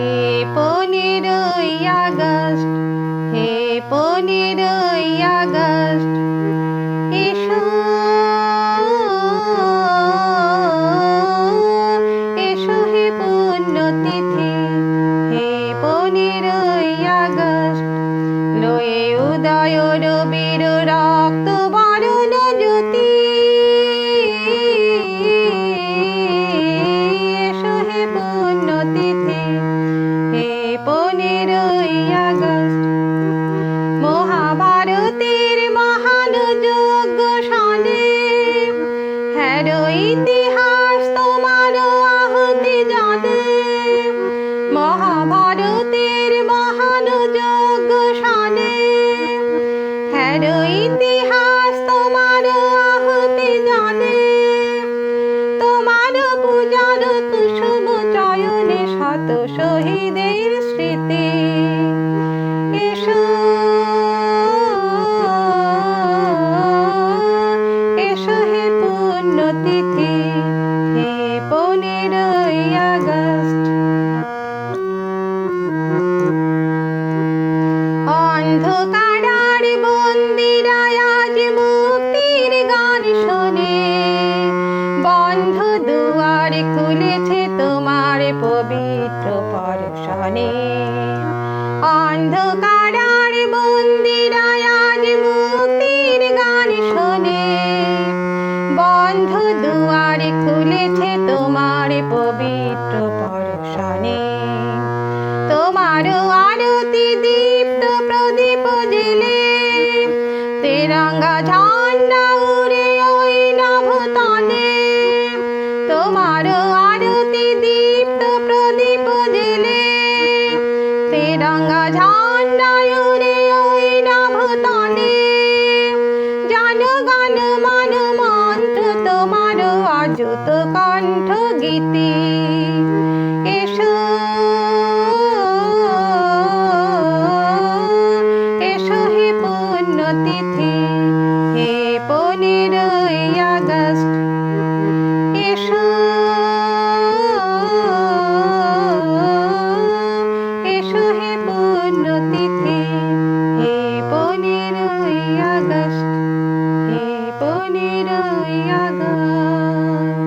হে পনেরোই আগস্ট, হে পনেরোই আগস্ট, এসো এসো হে পুণ্যতিথি, হে পনেরোই আগস্ট, লয়ে উদয় রবির রক্ত পুণ্যতিথি হে পনেরোই আগস্ট। অন্ধকারার বন্দিরা আজ মুক্তির গান শোনে। বন্ধ দুয়ার খুলেছে তোমার পবিত্র পরশনে। অন্ধকারার দুয়ার খুলেছে তোমার পবিত্র পরশনে। তোমার আরতি দীপ্ত প্রদীপ জেলে তেরঙ্গা ঝান্ডা উড়ে ওই নভতনে। তোমার আরতি দীপ্ত প্রদীপ জেলে তেরঙ্গা ঝান্ডা উড়ে ওই নভতনে। জন অযুত কণ্ঠ গীতি। এসো এসো হে পুণ্যতিথি হে পনেরোই duyadar